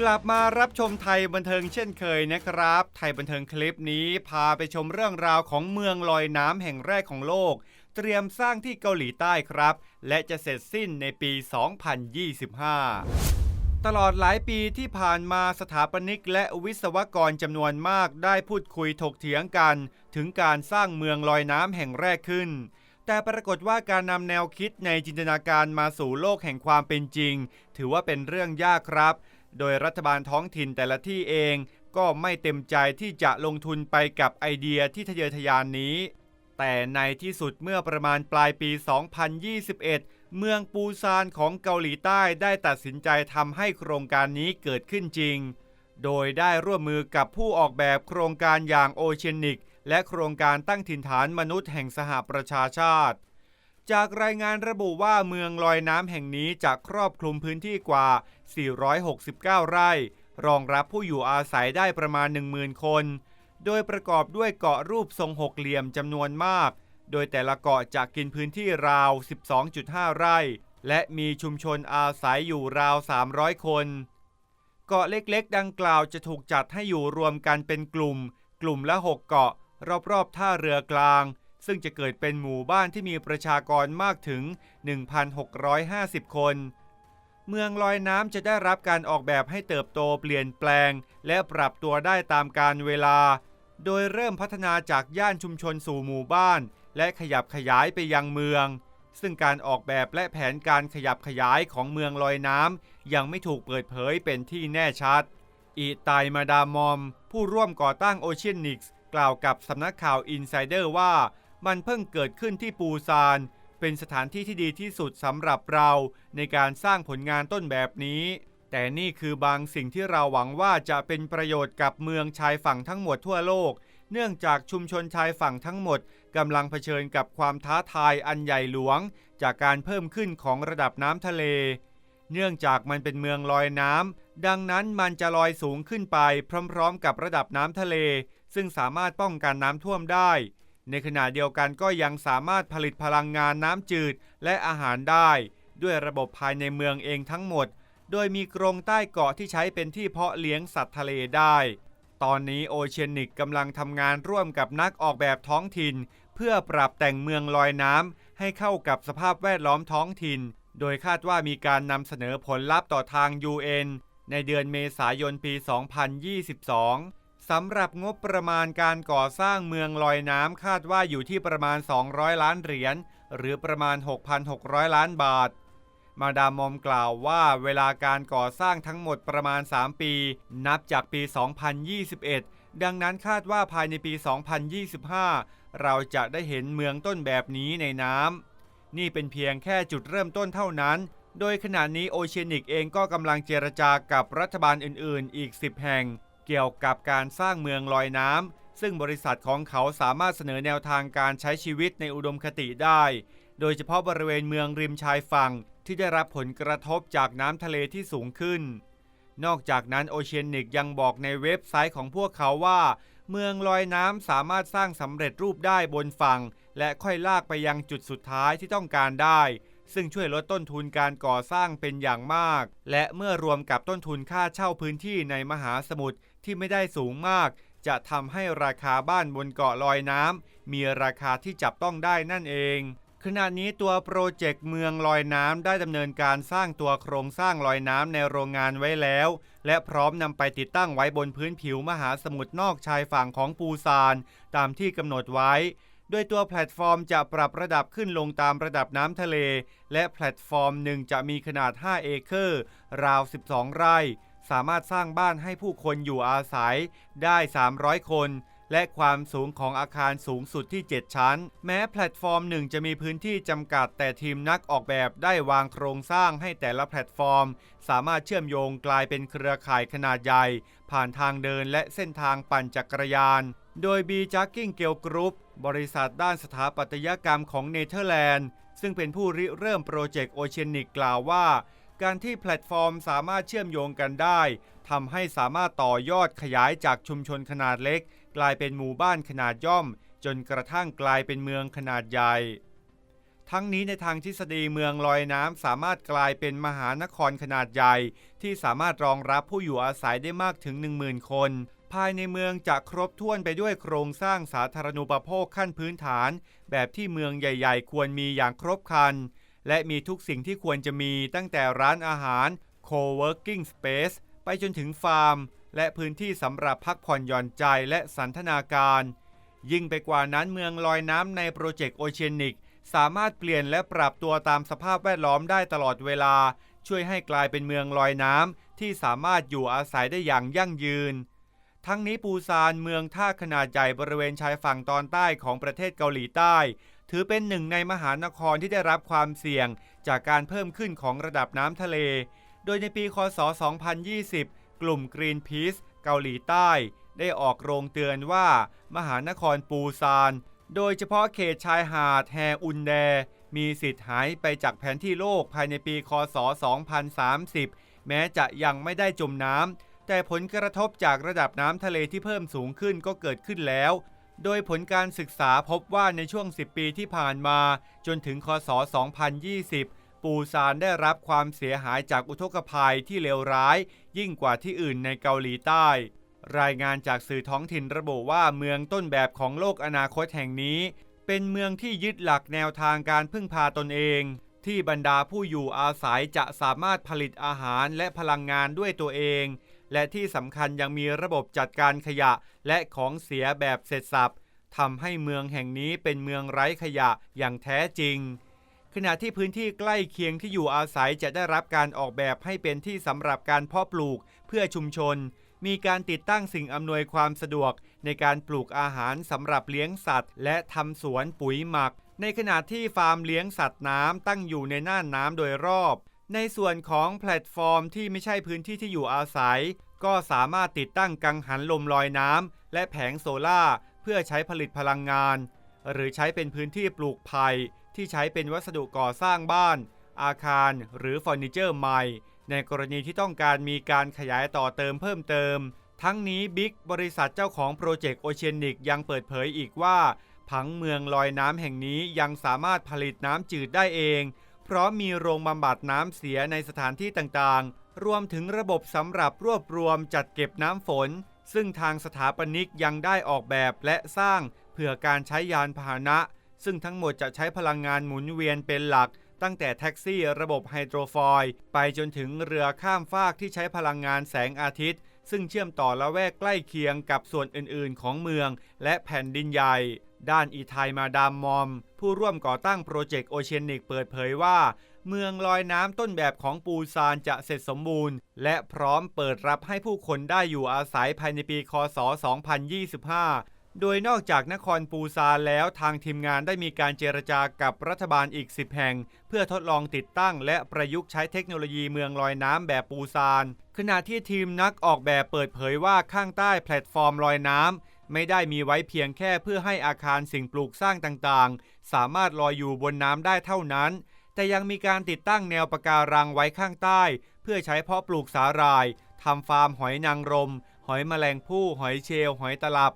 กลับมารับชมไทยบันเทิงเช่นเคยนะครับ ไทยบันเทิงคลิปนี้พาไปชมเรื่องราวของเมืองลอยน้ำแห่งแรกของโลก เตรียมสร้างที่เกาหลีใต้ครับ และจะเสร็จสิ้นในปี 2025ตลอดหลายปีที่ผ่านมาสถาปนิกและวิศวกรจำนวนมากได้พูดคุยถกเถียงกัน ถึงการสร้างเมืองลอยน้ำแห่งแรกขึ้น แต่ปรากฏว่าการนำแนวคิดในจินตนาการมาสู่โลกแห่งความเป็นจริง ถือว่าเป็นเรื่องยากครับ โดยรัฐบาลท้องถิ่นแต่ละที่เองก็ไม่เต็มใจที่จะลงทุนไปกับไอเดียที่ทะเยอทะยานนี้ แต่ในที่สุดเมื่อประมาณปลายปี 2021 เมืองปูซานของเกาหลีใต้ได้ตัดสินใจทำให้โครงการนี้เกิดขึ้นจริง โดยได้ร่วมมือกับผู้ออกแบบโครงการอย่างโอเชียนิก และโครงการตั้งถิ่นฐานมนุษย์แห่งสหประชาชาติ จากรายงานระบุว่าเมืองลอยน้ำแห่งนี้จะครอบคลุมพื้นที่กว่า 469 ไร่ รองรับผู้อยู่อาศัยได้ประมาณ 10,000 คน โดยประกอบด้วยเกาะรูปทรงหกเหลี่ยมจำนวนมาก โดยแต่ละเกาะจะกินพื้นที่ราว 12.5 ไร่ และมีชุมชนอาศัยอยู่ราว 300 คน เกาะเล็กๆ ดังกล่าวจะถูกจัดให้อยู่รวมกันเป็นกลุ่ม กลุ่มละ 6 เกาะ รอบๆ ท่าเรือกลาง ซึ่งจะเกิดเป็นหมู่บ้านที่มีประชากรมากถึง 1,650 คน เมืองลอยน้ำจะได้รับการออกแบบให้เติบโตเปลี่ยนแปลง และปรับตัวได้ตามการเวลา โดยเริ่มพัฒนาจากย่านชุมชนสู่หมู่บ้าน และขยับขยายไปยังเมือง ซึ่งการออกแบบและแผนการขยับขยายของเมืองลอยน้ำยังไม่ถูกเปิดเผยเป็นที่แน่ชัด อีไตมาดามอม ผู้ร่วมก่อตั้งโอเชียนิกส์กล่าวกับสำนักข่าวอินไซเดอร์ว่า มันเพิ่งเกิดขึ้นที่ปูซาน เป็นสถานที่ที่ดีที่สุดสำหรับเราในการสร้างผลงานต้นแบบนี้ แต่นี่คือบางสิ่งที่เราหวังว่าจะเป็นประโยชน์กับเมืองชายฝั่งทั้งหมดทั่วโลก เนื่องจากชุมชนชายฝั่งทั้งหมดกำลังเผชิญกับความท้าทายอันใหญ่หลวง จากการเพิ่มขึ้นของระดับน้ำทะเล เนื่องจากมันเป็นเมืองลอยน้ำดังนั้นมันจะลอยสูงขึ้นไปพร้อม ๆ กับระดับน้ำทะเล ซึ่งสามารถป้องกันน้ำท่วมได้ ในขณะเดียวกันก็ยังสามารถผลิตพลังงานน้ำจืดและอาหารได้ ด้วยระบบภายในเมืองเองทั้งหมด โดยมีกรงใต้เกาะที่ใช้เป็นที่เพาะเลี้ยงสัตว์ทะเลได้ ตอนนี้โอเชียนิกกำลังทำงานร่วมกับนักออกแบบท้องถิ่น เพื่อปรับแต่งเมืองลอยน้ำให้เข้ากับสภาพแวดล้อมท้องถิ่น โดยคาดว่ามีการนำเสนอผลลัพธ์ต่อทาง UN ในเดือนเมษายนปี 2022 สำหรับงบประมาณการก่อสร้างเมืองลอยน้ำคาดว่าอยู่ที่ประมาณ 200 ล้านเหรียญหรือประมาณ 6,600 ล้านบาท มาดามมอมกล่าวว่าเวลาการก่อสร้างทั้งหมดประมาณ 3 ปี นับจากปี 2021 ดังนั้นคาดว่าภายในปี 2025 เราจะได้เห็นเมืองต้นแบบนี้ในน้ำนี่เป็นเพียงแค่จุดเริ่มต้นเท่านั้น โดยขณะนี้โอเชียนิกเองก็กำลังเจรจากับรัฐบาลอื่น ๆ อีก 10 แห่ง เกี่ยวกับการสร้างเมืองลอยน้ำซึ่งบริษัทของเขาสามารถเสนอแนวทางการใช้ชีวิตในอุดมคติได้ โดยเฉพาะบริเวณเมืองริมชายฝั่งที่ได้รับผลกระทบจากน้ำทะเลที่สูงขึ้น นอกจากนั้นโอเชียนิกยังบอกในเว็บไซต์ของพวกเขาว่า เมืองลอยน้ำสามารถสร้างสำเร็จรูปได้บนฝั่ง และค่อยลากไปยังจุดสุดท้ายที่ต้องการได้ ซึ่งช่วยลดต้นทุนการก่อสร้างเป็นอย่างมาก และเมื่อรวมกับต้นทุนค่าเช่าพื้นที่ในมหาสมุทร ที่ไม่ได้สูงมาก จะทำให้ราคาบ้านบนเกาะลอยน้ำมีราคาที่จับต้องได้นั่นเองขณะนี้ตัวโปรเจกต์เมืองลอยน้ำได้ดำเนินการสร้างตัวโครงสร้างลอยน้ำในโรงงานไว้แล้ว และพร้อมนำไปติดตั้งไว้บนพื้นผิวมหาสมุทรนอกชายฝั่งของปูซาน ตามที่กำหนดไว้ โดยตัวแพลตฟอร์มจะปรับระดับขึ้นลงตามระดับน้ำทะเล และแพลตฟอร์มหนึ่งจะมีขนาด 5 เอเคอร์ ราว 12 ไร่ สามารถสร้างบ้านให้ผู้คนอยู่อาศัยได้ 300 คน และความสูงของอาคารสูงสุดที่ 7 ชั้น แม้แพลตฟอร์มหนึ่งจะมีพื้นที่จำกัด แต่ทีมนักออกแบบได้วางโครงสร้างให้แต่ละแพลตฟอร์ม สามารถเชื่อมโยงกลายเป็นเครือข่ายขนาดใหญ่ ผ่านทางเดินและเส้นทางปั่นจักรยาน โดย B j a c k i n g g i l Group บริษัทด้านสถาปัตยกรรมของเนเธอร์แลนด์ ซึ่งเป็นผู้ริเริ่มโปรเจกต์โอเชียนิกกล่าวว่า การที่แพลตฟอร์มสามารถเชื่อมโยงกันได้ทำให้สามารถต่อยอดขยายจากชุมชนขนาดเล็ก กลายเป็นหมู่บ้านขนาดย่อม จนกระทั่งกลายเป็นเมืองขนาดใหญ่ ทั้งนี้ในทางทฤษฎีเมืองลอยน้ำสามารถกลายเป็นมหานครขนาดใหญ่ ที่สามารถรองรับผู้อยู่อาศัยได้มากถึง 10,000 คน ภายในเมืองจะครบถ้วนไปด้วยโครงสร้างสาธารณูปโภคขั้นพื้นฐาน แบบที่เมืองใหญ่ ๆ ควรมีอย่างครบครัน และมีทุกสิ่งที่ควรจะมีตั้งแต่ร้านอาหาร co-working space ไปจนถึงฟาร์ม และพื้นที่สำหรับพักผ่อนหย่อนใจและสันทนาการ ยิ่งไปกว่านั้นเมืองลอยน้ำในโปรเจกต์โอเชียนิกสามารถเปลี่ยนและปรับตัวตามสภาพแวดล้อมได้ตลอดเวลา ช่วยให้กลายเป็นเมืองลอยน้ำที่สามารถอยู่อาศัยได้อย่างยั่งยืน ทั้งนี้ปูซานเมืองท่าขนาดใหญ่บริเวณชายฝั่งตอนใต้ของประเทศเกาหลีใต้ ถือเป็นหนึ่งในมหานครที่ได้รับความเสี่ยงจากการเพิ่มขึ้นของระดับน้ำทะเล โดยในปี คศ 2020 กลุ่ม Greenpeace เกาหลีใต้ ได้ออกโรงเตือนว่า มหานครปูซาน โดยเฉพาะเขตชายหาดแฮอุนแด มีสิทธิ์หายไปจากแผนที่โลกภายในปี คศ 2030 แม้จะยังไม่ได้จมน้ำแต่ผลกระทบจากระดับน้ำทะเลที่เพิ่มสูงขึ้นก็เกิดขึ้นแล้ว โดยผลการศึกษาพบว่าในช่วง 10 ปีที่ผ่านมา จนถึงคศ 2020 ปูซานได้รับความเสียหายจากอุทกภัยที่เลวร้าย ยิ่งกว่าที่อื่นในเกาหลีใต้ รายงานจากสื่อท้องถิ่นระบุว่าเมืองต้นแบบของโลกอนาคตแห่งนี้ เป็นเมืองที่ยึดหลักแนวทางการพึ่งพาตนเอง ที่บรรดาผู้อยู่อาศัยจะสามารถผลิตอาหารและพลังงานด้วยตัวเอง และที่สำคัญยังมีระบบจัดการขยะและของเสียแบบเสร็จสับทำให้เมืองแห่งนี้เป็นเมืองไร้ขยะอย่างแท้จริง ขณะที่พื้นที่ใกล้เคียงที่อยู่อาศัยจะได้รับการออกแบบให้เป็นที่สำหรับการเพาะปลูกเพื่อชุมชน มีการติดตั้งสิ่งอำนวยความสะดวก ในการปลูกอาหารสำหรับเลี้ยงสัตว์ และทำสวนปุ๋ยหมัก ในขณะที่ฟาร์มเลี้ยงสัตว์น้ำตั้งอยู่ในน่านน้ำโดยรอบ ในส่วนของแพลตฟอร์มที่ไม่ใช่พื้นที่ที่อยู่อาศัย ก็สามารถติดตั้งกังหันลมลอยน้ำและแผงโซล่าเพื่อใช้ผลิตพลังงาน หรือใช้เป็นพื้นที่ปลูกไผ่ที่ใช้เป็นวัสดุก่อสร้างบ้าน อาคาร หรือเฟอร์นิเจอร์ใหม่ ในกรณีที่ต้องการมีการขยายต่อเติมเพิ่มเติม ทั้งนี้บิ๊กบริษัทเจ้าของโปรเจกต์โอเชียนิกยังเปิดเผยอีกว่าผังเมืองลอยน้ำแห่งนี้ยังสามารถผลิตน้ำจืดได้เอง พราะมีโรงบำบัดน้ำเสียในสถานที่ต่างๆ รวมถึงระบบสำหรับรวบรวมจัดเก็บน้ำฝน ซึ่งทางสถาปนิกยังได้ออกแบบและสร้างเพื่อการใช้ยานพาหนะ ซึ่งทั้งหมดจะใช้พลังงานหมุนเวียนเป็นหลัก ตั้งแต่แท็กซี่ระบบไฮโดรฟอยล์ไปจนถึงเรือข้ามฟากที่ใช้พลังงานแสงอาทิตย์ ซึ่งเชื่อมต่อละแวกใกล้เคียงกับส่วนอื่นๆ ของเมือง และแผ่นดินใหญ่ ด้านอีไทยมาดามมอม ผู้ร่วมก่อตั้งโปรเจกต์โอเชียนิกเปิดเผยว่า เมืองลอยน้ำต้นแบบของปูซานจะเสร็จสมบูรณ์ และพร้อมเปิดรับให้ผู้คนได้อยู่อาศัยภายในปีคศ 2025 โดยนอกจากนครปูซานแล้วทางทีมงานได้มีการเจรจากับรัฐบาลอีก 10 แห่ง เพื่อทดลองติดตั้ง และประยุกต์ใช้เทคโนโลยีเมืองลอยน้ำแบบปูซานขณะที่ทีมนักออกแบบเปิดเผยว่าข้างใต้แพลตฟอร์มลอยน้ำ ไม่ได้มีไว้เพียงแค่เพื่อให้อาคารสิ่งปลูกสร้างต่างๆ สามารถลอยอยู่บนน้ำได้เท่านั้น แต่ยังมีการติดตั้งแนวปะการังไว้ข้างใต้ เพื่อใช้เพาะปลูกสาหร่ายทำฟาร์มหอยนางรม หอยแมลงภู่หอยเชลล์หอยตลับ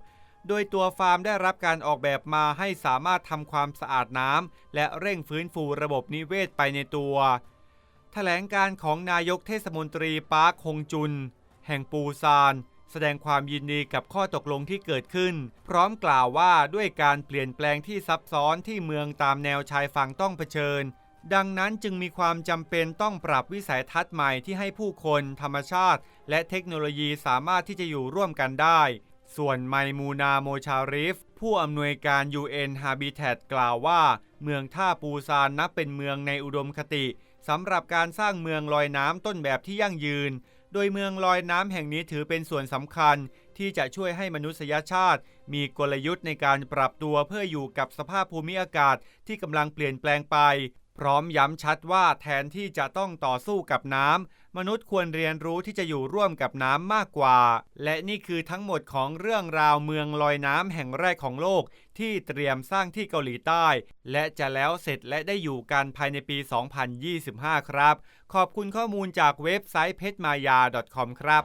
โดยตัวฟาร์มได้รับการออกแบบมาให้สามารถทำความสะอาดน้ำและเร่งฟื้นฟูระบบนิเวศไปในตัวแถลงการของนายกเทศมนตรีปาร์คฮงจุน แห่งปูซาน แสดงความยินดีกับข้อตกลงที่เกิดขึ้น พร้อมกล่าวว่าด้วยการเปลี่ยนแปลงที่ซับซ้อนที่เมืองตามแนวชายฝั่งต้องเผชิญ ดังนั้นจึงมีความจำเป็นต้องปรับวิสัยทัศน์ใหม่ที่ให้ผู้คน ธรรมชาติ และเทคโนโลยีสามารถที่จะอยู่ร่วมกันได้ ส่วนไมมูนาโมชาริฟ ผู้อำนวยการ UN Habitat กล่าวว่า เมืองท่าปูซานนับเป็นเมืองในอุดมคติสำหรับการสร้างเมืองลอยน้ำต้นแบบที่ยั่งยืน โดยเมืองลอยน้ำแห่งนี้ถือเป็นส่วนสำคัญที่จะช่วยให้มนุษยชาติ มีกลยุทธ์ในการปรับตัวเพื่ออยู่กับสภาพภูมิอากาศที่กำลังเปลี่ยนแปลงไป พร้อมย้ำชัดว่าแทนที่จะต้องต่อสู้กับน้ำ มนุษย์ควรเรียนรู้ที่จะอยู่ร่วมกับน้ำมากกว่า และนี่คือทั้งหมดของเรื่องราวเมืองลอยน้ำแห่งแรกของโลก ที่เตรียมสร้างที่เกาหลีใต้ และจะแล้วเสร็จและได้อยู่กันภายในปี 2025 ครับ ขอบคุณข้อมูลจากเว็บไซต์เพชรมายา .com ครับ